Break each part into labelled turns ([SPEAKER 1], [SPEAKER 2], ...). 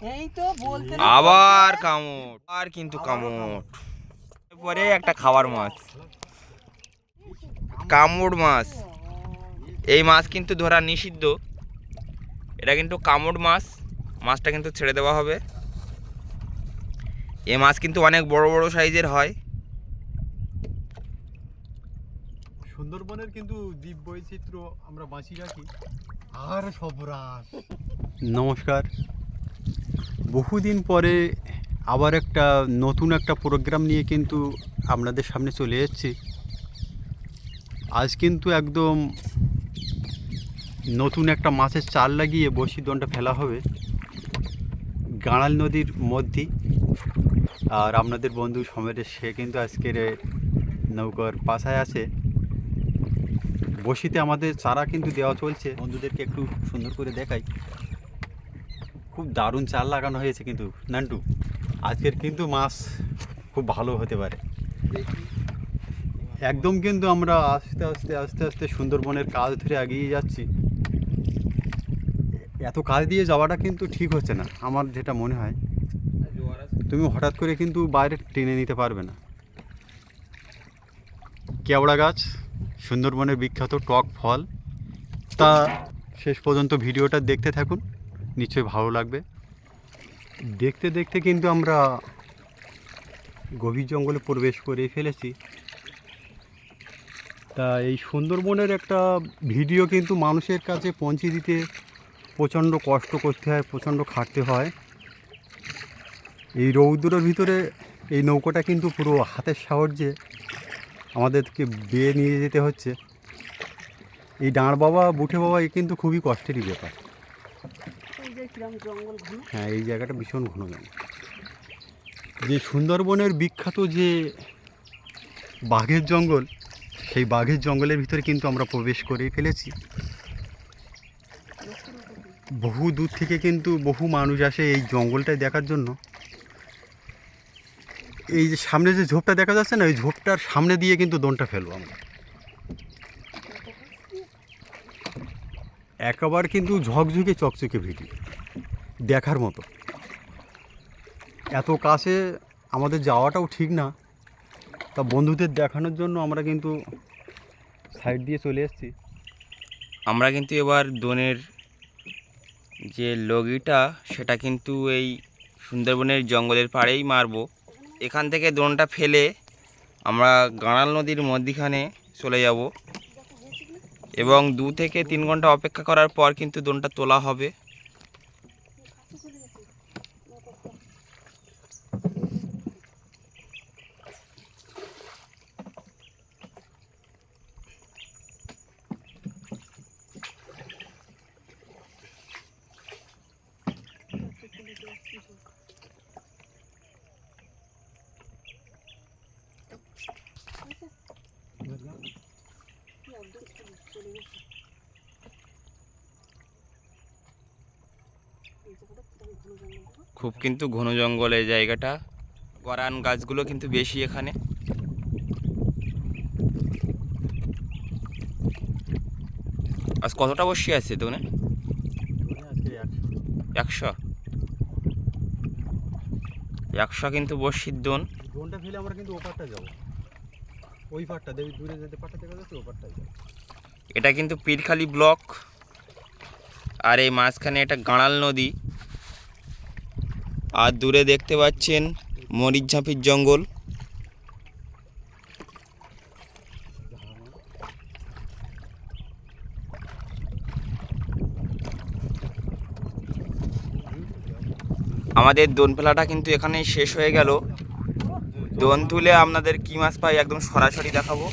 [SPEAKER 1] এই তো বলতে
[SPEAKER 2] আবার কামড় আর কিন্তু কামড়। পরে একটা খাবার মাছ। কামড় মাছ। এই মাছ কিন্তু ধরা নিষিদ্ধ। এটা কিন্তু কামড় মাছ। মাছটা কিন্তু ছেড়ে দেওয়া হবে। এই মাছ কিন্তু অনেক বড় বড় সাইজের হয়।
[SPEAKER 3] সুন্দরবনের কিন্তু দ্বীপ বৈচিত্র্য আমরা বাঁচিয়ে রাখি। আর সবরাস নমস্কার। বহুদিন পরে আবার একটা নতুন একটা প্রোগ্রাম নিয়ে কিন্তু আপনাদের সামনে চলে এসেছি। আজ কিন্তু একদম নতুন একটা মাছের চাল লাগিয়ে বসি দণ্ডটা ফেলা হবে গাঁড়াল নদীর মধ্যেই আর আপনাদের বন্ধু সমেত সে কিন্তু আজকের নৌকার পাশায় আছে। বসিতে আমাদের চারা কিন্তু দেওয়া চলছে। বন্ধুদেরকে একটু সুন্দর করে দেখাই। খুব দারুণ চাল লাগানো হয়েছে কিন্তু, নান্টু, আজকের কিন্তু মাছ খুব ভালো হতে পারে। একদম কিন্তু আমরা আস্তে আস্তে আস্তে আস্তে সুন্দরবনের কাজ ধরে এগিয়ে যাচ্ছি। এত কাজ দিয়ে যাওয়াটা কিন্তু ঠিক হচ্ছে না, আমার যেটা মনে হয়। তুমি হঠাৎ করে কিন্তু বাইরে টেনে নিতে পারবে না। কেওড়া গাছ, সুন্দরবনের বিখ্যাত টক ফল। তা শেষ পর্যন্ত ভিডিওটা দেখতে থাকুন। নিশ্চয়ই ভালো লাগবে। দেখতে দেখতে কিন্তু আমরা গভীর জঙ্গলে প্রবেশ করে ফেলেছি। তা এই সুন্দরবনের একটা ভিডিও কিন্তু মানুষের কাছে পৌঁছে দিতে প্রচণ্ড কষ্ট করতে হয়, প্রচণ্ড খাটতে হয়। এই রৌদ্রের ভিতরে এই নৌকোটা কিন্তু পুরো হাতের সাহায্যে আমাদেরকে বেয়ে নিয়ে যেতে হচ্ছে। এই ডাঁড় বাবা, বুঠে বাবা, এ কিন্তু খুবই কষ্টেরই ব্যাপার। হ্যাঁ এই জায়গাটা ভীষণ ঘন জঙ্গল যে সুন্দরবনের বিখ্যাত যে বাঘের জঙ্গল, সেই বাঘের জঙ্গলের ভিতরে কিন্তু আমরা প্রবেশ করেই ফেলেছি। বহু দূর থেকে কিন্তু বহু মানুষ আসে এই জঙ্গলটাই দেখার জন্য। এই যে সামনে যে ঝোপটা দেখা যাচ্ছে না, ওই ঝোপটার সামনে দিয়ে কিন্তু দোনটা ফেলব আমরা। একেবারে কিন্তু ঝকঝকে চকচকে ভিডিও দেখার মতো। এত কাছে আমাদের যাওয়াটাও ঠিক না। তা বন্ধুদের দেখানোর জন্য আমরা কিন্তু সাইড দিয়ে চলে এসেছি।
[SPEAKER 2] আমরা কিন্তু এবার দোনের যে লগিটা, সেটা কিন্তু এই সুন্দরবনের জঙ্গলের পাড়েই মারবো। এখান থেকে দোনটা ফেলে আমরা গাঁড়াল নদীর মধ্যিখানে চলে যাব। এবং দু থেকে তিন ঘণ্টা অপেক্ষা করার পর কিন্তু দোনটা তোলা হবে। খুব কিন্তু ঘন জঙ্গল এই জায়গাটা। গরান গাছগুলো কিন্তু বেশি এখানে। আজ কতটা বসে আছে দোনে একশো। একশো কিন্তু বসির দোন।
[SPEAKER 3] ড্রোনটা ফেলে আমরা কিন্তু ওপারটা যাব। ওই পারটা দেখি দূরে যেতে পারটা দেখা যাচ্ছে ওপারটাই যাব।
[SPEAKER 2] এটা কিন্তু পীরখালি ব্লক। আর এই মাঝখানে এটা গাঁড়াল নদী। আর দূরে দেখতে পাচ্ছেন মরিচঝাঁপির জঙ্গল। আমাদের দোন ফেলাটা কিন্তু এখানেই শেষ হয়ে গেল। দোন তুলে আপনাদের কি মাছ পাই একদম সরাসরি দেখাবো।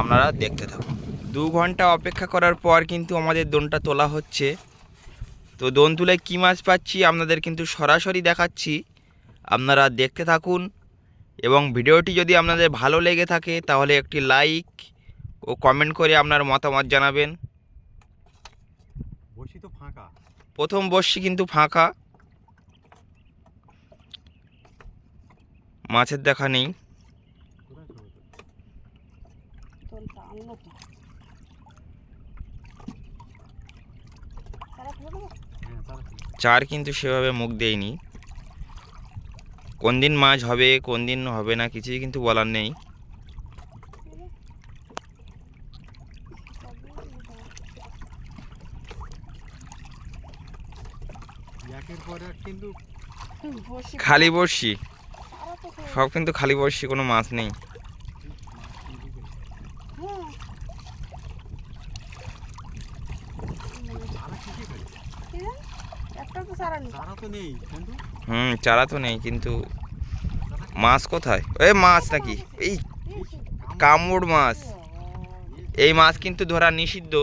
[SPEAKER 2] আপনারা দেখতে থাকুন। দু ঘণ্টা অপেক্ষা করার পর কিন্তু আমাদের দোনটা তোলা হচ্ছে। তো দোন তুলে কী মাছ পাচ্ছি আপনাদের কিন্তু সরাসরি দেখাচ্ছি। আপনারা দেখতে থাকুন এবং ভিডিওটি যদি আপনাদের ভালো লেগে থাকে তাহলে একটি লাইক ও কমেন্ট করে আপনার মতামত জানাবেন।
[SPEAKER 3] বসি তো ফাঁকা।
[SPEAKER 2] প্রথম বর্ষি কিন্তু ফাঁকা। মাছের দেখা নেই
[SPEAKER 3] কোথায় ছোট
[SPEAKER 1] তোলটা আনলো তো তারা ফেলে দেবো
[SPEAKER 3] হ্যাঁ তারা
[SPEAKER 2] চার কিন্তু সেভাবে মুখ দেয়নি। কোন দিন মাছ হবে কোন দিন হবে না কিছুই কিন্তু বলার নেই। খালি
[SPEAKER 1] খেয়ে-
[SPEAKER 2] সব কিন্তু খালি বড়শি কোনো মাছ নেই
[SPEAKER 1] হ্যাঁ,
[SPEAKER 3] চারা কিসে ফেলে
[SPEAKER 1] কি জানি? একটা তো সারা নেই
[SPEAKER 3] চারা তো নেই কিন্তু
[SPEAKER 2] হুম চারা তো নেই কিন্তু মাছ কোথায়? এ মাছ নাকি? এই কামড় মাছ। এই মাছ কিন্তু ধরা নিষিদ্ধ।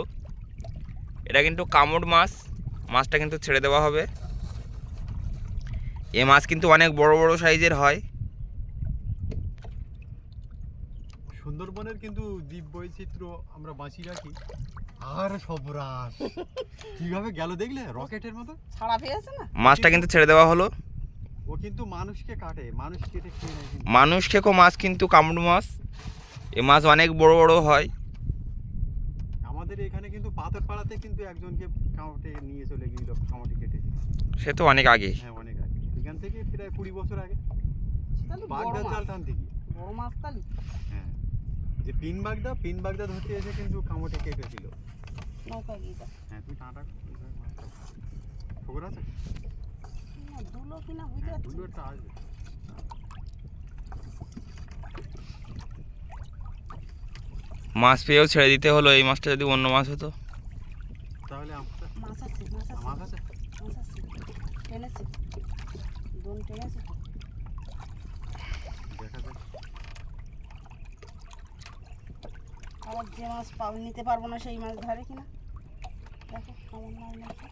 [SPEAKER 2] এটা কিন্তু কামড় মাছ। মাছটা কিন্তু ছেড়ে দেওয়া হবে। এ মাছ কিন্তু অনেক বড় বড় সাইজের হয়।
[SPEAKER 3] সুন্দরবনের কিন্তু দ্বীপ বৈচিত্র্য আমরা বাঁচিয়ে রাখি। আর সবরাস কীভাবে গেল দেখলে? রকেটের মতো?
[SPEAKER 1] ছাড়া পেয়েছে না?
[SPEAKER 2] মাছটা কিন্তু ছেড়ে দেওয়া হলো।
[SPEAKER 3] ও কিন্তু মানুষকে কাটে মানুষ কেটে খেয়ে নেয়
[SPEAKER 2] মানুষ খেকো মাছ কিন্তু কামড় মাছ। এ মাছ অনেক বড় বড় হয়।
[SPEAKER 3] আমাদের এখানে কিন্তু পাথর পাড়াতে কিন্তু একজনকে কামড়ে নিয়ে চলে গিয়েছিল কামড়ে কেটে।
[SPEAKER 2] সে তো অনেক আগে।
[SPEAKER 3] হ্যাঁ অনেক আগে। এখান থেকে প্রায় কুড়ি বছর আগে। বাগদা
[SPEAKER 1] মাছ।
[SPEAKER 3] জাল টানতে গিয়ে
[SPEAKER 1] বড় মাছ তাহলে।
[SPEAKER 3] হ্যাঁ। যে পিন বাগদা পিন বাগদা ধরতে এসে কিন্তু কামড়ে কেটেছিল
[SPEAKER 1] নৌকা গিয়ে
[SPEAKER 3] হ্যাঁ তুই টাটা খবর আছে?
[SPEAKER 1] দুলো কিনা বুঝতে
[SPEAKER 3] হ্যাঁ
[SPEAKER 1] পারছি।
[SPEAKER 3] আসবে।
[SPEAKER 2] মাছ পেয়েও ছেড়ে দিতে হলো এই মাছটা যদি অন্য মাছ হতো।
[SPEAKER 3] তাহলে
[SPEAKER 1] মাছ আছে মাছ আছে। মাছ আছে? টেনেছে। দোন টেনেছে তো।
[SPEAKER 3] দেখা যাক
[SPEAKER 1] আবার যে মাছ পাব নিতে পারব না সেই মাছ ধরে কিনা। দেখো কেমন মাছ নাকি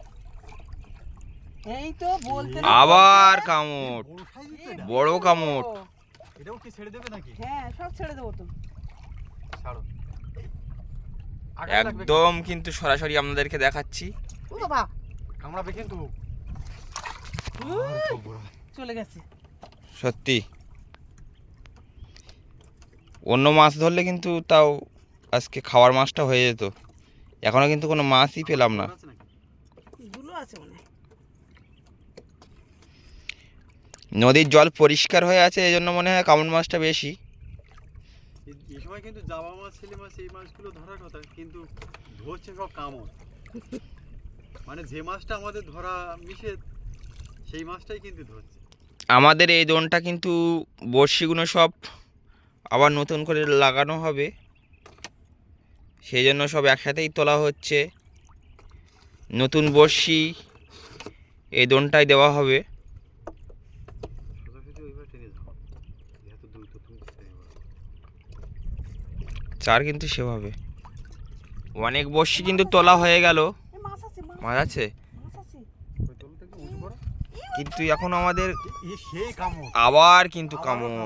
[SPEAKER 1] এই তো বলতে
[SPEAKER 2] আবার। কামড়।
[SPEAKER 3] বড়
[SPEAKER 2] কামড়।
[SPEAKER 3] এটাও কি ছেড়ে দেবে নাকি?
[SPEAKER 1] হ্যাঁ সব ছেড়ে দেবো তো।
[SPEAKER 3] ছাড়ো।
[SPEAKER 2] একদম কিন্তু সরাসরি আপনাদেরকে দেখাচ্ছি।
[SPEAKER 1] ও বাবা।
[SPEAKER 3] কামড়াবে কিন্তু।
[SPEAKER 1] চলে গেছে।
[SPEAKER 2] সত্যি। অন্য মাছ ধরলে কিন্তু তাও আজকে খাওয়ার মাছটা হয়ে যেত। এখনও কিন্তু কোনো মাছই পেলাম না। নদীর জল পরিষ্কার হয়ে আছে এই জন্য মনে হয় কামড় মাছটা বেশি।
[SPEAKER 3] এই সময় কিন্তু জাবা মাছ ছেলে মাছ এই মাছগুলো ধরার কথা কিন্তু ধরছে সব কামড়। মানে যে মাছটা আমাদের ধরা সেই মাছটাই কিন্তু ধরছে।
[SPEAKER 2] আমাদের এই দোনটা কিন্তু বড়শিগুলো সব আবার নতুন করে লাগানো হবে। সেই জন্য সব একসাথেই তোলা হচ্ছে নতুন বড়শি এই দোনটাই দেওয়া হবে। চার কিন্তু সেভাবে অনেক বড়শি কিন্তু তোলা হয়ে গেল
[SPEAKER 1] মাছ আছে।
[SPEAKER 2] কিন্তু এখন আমাদের আবার কিন্তু কামড়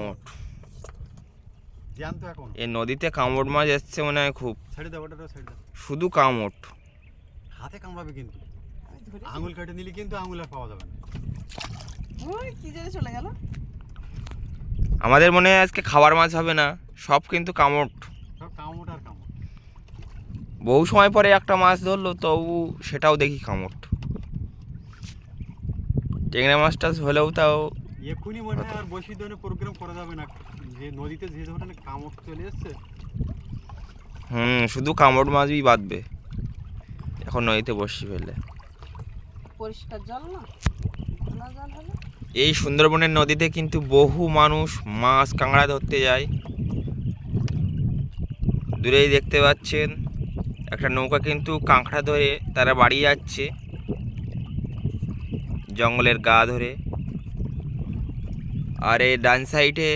[SPEAKER 2] এই নদীতে কামড় মাছ এসছে মনে হয় খুব।
[SPEAKER 3] ছেড়ে দাও ওটা ছেড়ে দাও।
[SPEAKER 2] শুধু কামড়।
[SPEAKER 3] হাতে কামড়াবে কিন্তু। আঙুল কেটে নিলে কিন্তু আঙুল আর পাওয়া যাবে না।
[SPEAKER 1] ওই কি জন্য চলে গেল?
[SPEAKER 2] আমাদের মনে হয় আজকে খাবার মাছ হবে না সব কিন্তু কামড়।
[SPEAKER 3] সব কামড় আর কামড়।
[SPEAKER 2] বহু সময় পরে একটা মাছ ধরলো তবু সেটাও দেখি কামড়। টেংরা মাছটা হলেও তাও
[SPEAKER 3] এক্ষুনি মনে হয় আর বসি ধরনের প্রোগ্রাম করা যাবে না। যে নদীতে যে ধরনের কামড় চলে এসছে?
[SPEAKER 2] হুম শুধু কামড় মাছই বাঁধবে। এখন নদীতে বসি ফেলে
[SPEAKER 1] পরিষ্কার জল না? খোলা জল হলে
[SPEAKER 2] এই সুন্দরবনের নদীতে কিন্তু বহু মানুষ মাছ কাঁকড়া ধরতে যায়। দূরেই দেখতে পাচ্ছেন একটা নৌকা কিন্তু কাঁকড়া ধরে তারা বাড়ি যাচ্ছে। জঙ্গলের গা ধরে। আর এই ডান সাইডে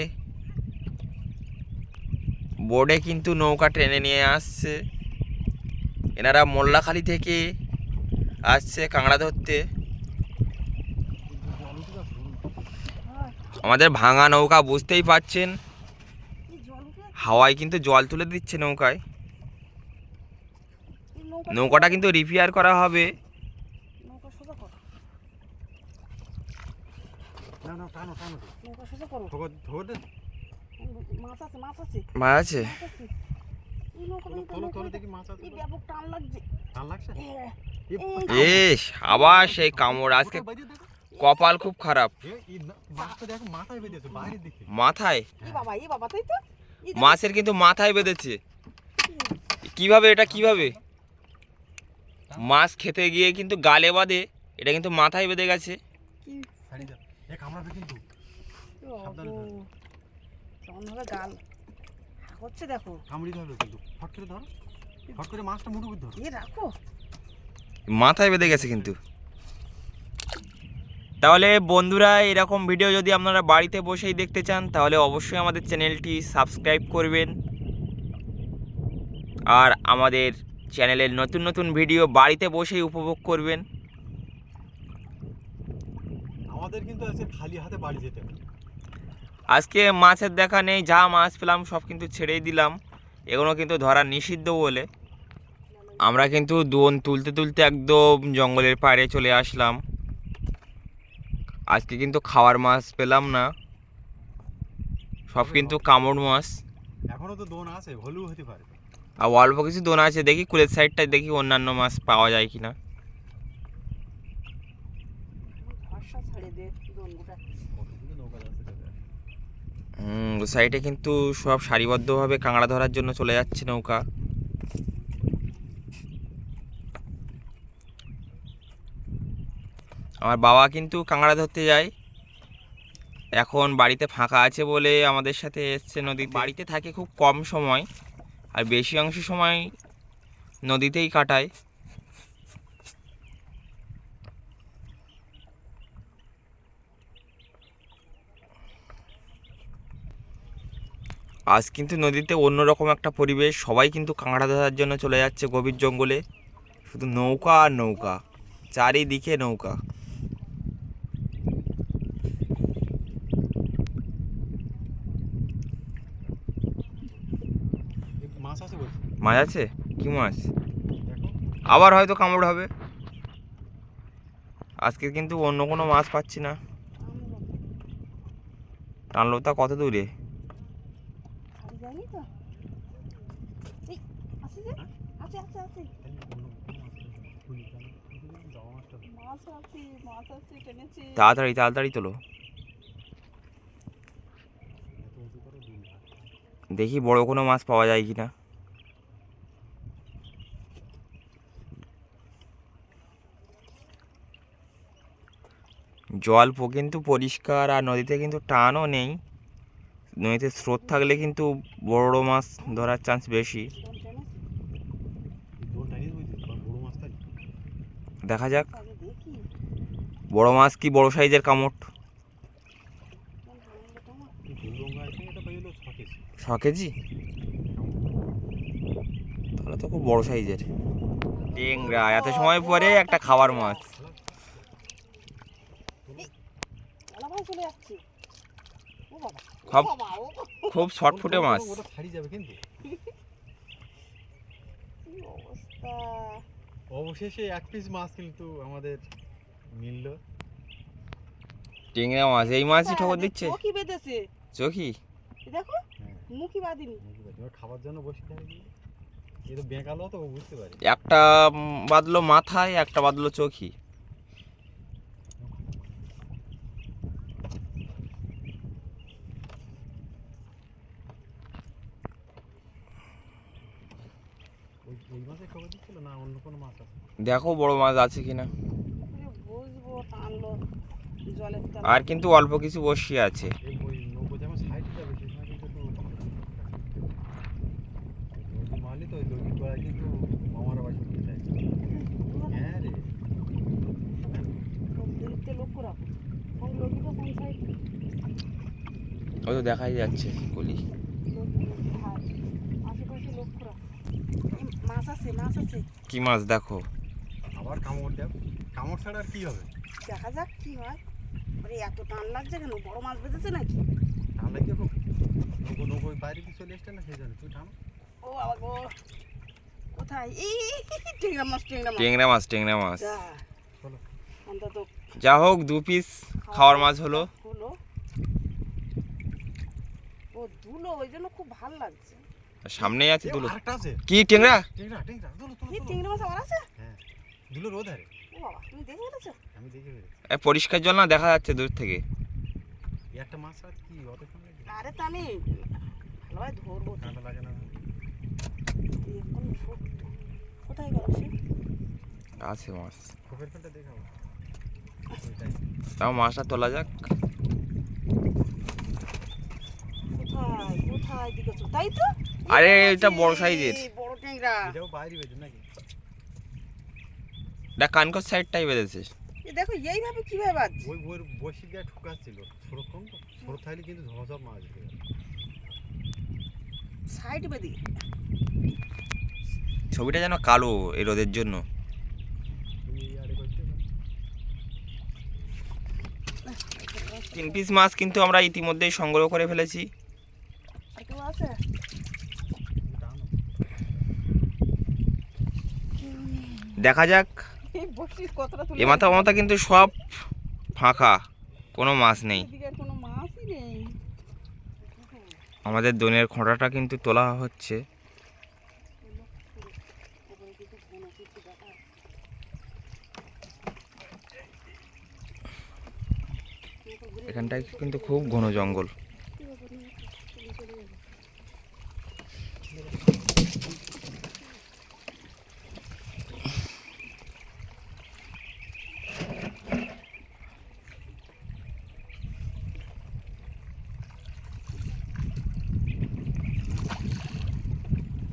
[SPEAKER 2] বোর্ডে কিন্তু নৌকা টেনে নিয়ে আসছে। এনারা মোল্লাখালি থেকে আসছে কাঁকড়া ধরতে। আমাদের ভাঙা নৌকা বুঝতেই পাচ্ছেন হাওয়ায় কিন্তু জল তুলে দিচ্ছে নৌকায়। নৌকাটা কিন্তু রিপেয়ার করা হবে।
[SPEAKER 1] নৌকা
[SPEAKER 3] না না টানো টানো।
[SPEAKER 1] নৌকা সোজা করো মাছ আছে মাছ আছে।
[SPEAKER 2] মাছ আছে?
[SPEAKER 1] মাছ আছে। এই নৌকা
[SPEAKER 3] তোলো তোলো তোলো দেখি মাছ আছে
[SPEAKER 1] এই ব্যাপক টান লাগছে।
[SPEAKER 3] টান লাগছে?
[SPEAKER 2] এস আবার সেই কামড়। আজকে কপাল খুব খারাপ।
[SPEAKER 3] মাথায়।
[SPEAKER 2] মাছের কিন্তু মাথায় বেঁধেছে। কীভাবে এটা কীভাবে? মাছ খেতে গিয়ে কিন্তু গালে বাঁধে এটা কিন্তু মাথায় বেঁধে গেছে।
[SPEAKER 1] কি
[SPEAKER 3] ছাড়ি দাও এ কামড়াবে কিন্তু সাবধানে ধরো।
[SPEAKER 1] কেমন ভাবে গাল হচ্ছে দেখো।
[SPEAKER 3] কামড়ি ধরবে কিন্তু। ফট করে ধরো। ফট করে মাছটা মুঠো করে ধরো।
[SPEAKER 1] এ রাখো।
[SPEAKER 2] মাথায় বেঁধে গেছে কিন্তু। তাহলে বন্ধুরা এরকম ভিডিও যদি আপনারা বাড়িতে বসেই দেখতে চান তাহলে অবশ্যই আমাদের চ্যানেলটি সাবস্ক্রাইব করবেন। আর আমাদের চ্যানেলের নতুন নতুন ভিডিও বাড়িতে বসেই উপভোগ করবেন।
[SPEAKER 3] আমাদের কিন্তু আজকে খালি হাতে বাড়ি যেতে হবে।
[SPEAKER 2] আজকে মাছের দেখা নেই যা মাছ পেলাম সব কিন্তু ছেড়েই দিলাম। এগুলো কিন্তু ধরা নিষিদ্ধ বলে। আমরা কিন্তু দোন তুলতে তুলতে একদম জঙ্গলের পাড়ে চলে আসলাম। আজকে কিন্তু খাওয়ার মাছ পেলাম না। সব কিন্তু কামড় মাছ।
[SPEAKER 3] এখনও তো দোন আছে হলেও হতে পারে।
[SPEAKER 2] আর অল্প কিছু দোন আছে দেখি কুলের সাইডটায় দেখি অন্যান্য মাছ পাওয়া যায় কিনা
[SPEAKER 1] ভরসা ছেড়ে দে দোন গোটা
[SPEAKER 3] কতগুলো নৌকা যাচ্ছে দেখো।
[SPEAKER 2] হুম ও সাইডে কিন্তু সব সারিবদ্ধভাবে কাঁকড়া ধরার জন্য চলে যাচ্ছে নৌকা। আমার বাবা কিন্তু কাঁকড়া ধরতে যায়। এখন বাড়িতে ফাঁকা আছে বলে আমাদের সাথে এসছে নদী বাড়িতে থাকে খুব কম সময়, আর বেশি অংশ সময় নদীতেই কাটায়। আজ কিন্তু নদীতে অন্যরকম একটা পরিবেশ। সবাই কিন্তু কাঁকড়া ধরার জন্য চলে যাচ্ছে গভীর জঙ্গলে। শুধু নৌকা আর নৌকা চারিদিকে নৌকা।
[SPEAKER 3] মাছ আছে বলছি?
[SPEAKER 2] মাছ আছে? কি মাছ? আবার হয়তো কামড় হবে। আজকে কিন্তু অন্য কোনো মাছ পাচ্ছি না। টানলো তা কত দূরে?
[SPEAKER 1] যায়নি তো। এই আছে যে? আছে আছে আছে।
[SPEAKER 2] তাড়াতাড়ি তাড়াতাড়ি তোলো। দেখি বড় কোনো মাছ পাওয়া যায় কি না জল কিন্তু পরিষ্কার আর নদীতে কিন্তু টানও নেই। নদীতে স্রোত থাকলে কিন্তু বড় মাছ ধরার চান্স বেশি। দেখা যাক। বড় মাছ কি বড় সাইজের কামড়?
[SPEAKER 3] ছ কেজি।
[SPEAKER 2] তাহলে তো খুব বড় সাইজের। টেংরা এত সময় পরে একটা খাবার মাছ।
[SPEAKER 1] চলে যাচ্ছে। বাবা
[SPEAKER 2] খুব ছটফুটে মাছ।
[SPEAKER 3] ওটা যাবে কিন্তু।
[SPEAKER 1] অবস্থা?
[SPEAKER 3] অবশেষে এক পিস মাছ কিন্তু আমাদের মিলল।
[SPEAKER 2] টেংরা মাছ এই মাছই ঠকর দিচ্ছে।
[SPEAKER 1] চোখই বেঁধেছে।
[SPEAKER 2] চোখি
[SPEAKER 1] দেখো বাঁধিনি।
[SPEAKER 3] মুখে বাঁধি। খাবার জন্য বসে থাকে। এ তো বেঁকালো তো ও বুঝতে পারি।
[SPEAKER 2] একটা বাঁধলো মাথায় একটা বাঁধলো চোখি
[SPEAKER 3] ওই ওই মাছে খবর দিচ্ছিল না অন্য কোনো মাছ আছে?
[SPEAKER 2] দেখো বড় মাছ আছে কিনা।
[SPEAKER 1] বুঝব টানলো জলের
[SPEAKER 2] আর কিন্তু অল্প কিছু বসি আছে।
[SPEAKER 3] এই ওই নৌকো যেমন সাইডে যাবে
[SPEAKER 1] আছে মাছ আছে?
[SPEAKER 2] কি মাছ দেখো?
[SPEAKER 3] আবার কামড় দেব কামড় ছাড়া আর কি হবে?
[SPEAKER 1] দেখা যাক কি হয়। আরে এত টান লাগছে কেন? বড় মাছ বেঁধেছে নাকি?
[SPEAKER 3] তাহলে কি এখন নৌকো নৌকো ওই বাইরে কি চলে এসছে না সেই জন্য তুই টানো
[SPEAKER 1] ও বাবা গো। কোথায়? এই টেংরা মাছ টেংরা মাছ।
[SPEAKER 2] টেংরা মাছ টেংরা মাছ।
[SPEAKER 1] অন্তত
[SPEAKER 2] যা হোক দু পিস খাওয়ার মাছ হলো।
[SPEAKER 1] হলো। ও দুলো ওই জন্য খুব ভালো লাগছে।
[SPEAKER 2] সামনেই আছে দুলো।
[SPEAKER 3] আরেকটা আছে।
[SPEAKER 2] কি টেংরা?
[SPEAKER 3] টেংরা টেংরা চলো চলো
[SPEAKER 1] এই টেংরা মাছ আমার আছে?
[SPEAKER 3] হ্যাঁ দুলো রোদ আরে।
[SPEAKER 1] ও বাবা তুমি দেখে ফেলেছো?
[SPEAKER 3] আমি দেখে ফেলেছি।
[SPEAKER 2] এ, পরিষ্কার জল না দেখা যাচ্ছে দূর থেকে।
[SPEAKER 3] এই একটা মাছ আছে কি অতক্ষণ লাগে
[SPEAKER 1] আরে তো আমি ভালোভাবে ধরবো।
[SPEAKER 3] কাঁটা লাগে না।
[SPEAKER 1] কোথায় গেল সে?
[SPEAKER 2] আছে মাছ।
[SPEAKER 3] খোপের ফেলটা দেখাবো
[SPEAKER 2] তাও মাছটা তোলা যাক।
[SPEAKER 1] তাই তো?
[SPEAKER 2] আরে, এটা বড় সাইজের।
[SPEAKER 1] বড় ট্যাংরা।
[SPEAKER 3] এটাও বাইরে বেঁধে নাকি?
[SPEAKER 2] কানকর সাইডটাই বেঁধেছে
[SPEAKER 1] এ দেখো এইভাবে কীভাবে বাজছে?
[SPEAKER 3] ওই ওই বসি গায়ে ঠুকাচ্ছিল ছোট কম তো? ছোট থাকলে কিন্তু ঝপ মাছ
[SPEAKER 1] সাইড বেদি
[SPEAKER 2] ছবিটা যেন কালো এই রোদের জন্য। তিন পিস মাছ কিন্তু আমরা ইতিমধ্যেই সংগ্রহ করে ফেলেছি।
[SPEAKER 1] আছে?
[SPEAKER 2] দেখা যাক। এ মাথা মাথা কিন্তু সব ফাঁকা। কোনো মাছ
[SPEAKER 1] নেই।
[SPEAKER 2] আমাদের দোনের খোঁটাটা কিন্তু তোলা হচ্ছে। এখানটায় কিন্তু খুব ঘন জঙ্গল।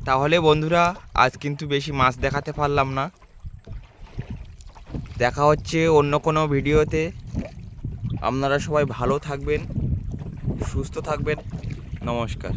[SPEAKER 2] তাহলে বন্ধুরা, আজ কিন্তু বেশি মাছ দেখাতে পারলাম না। দেখা হচ্ছে অন্য কোনো ভিডিওতে। আপনারা সবাই ভালো থাকবেন, সুস্থ থাকবেন। নমস্কার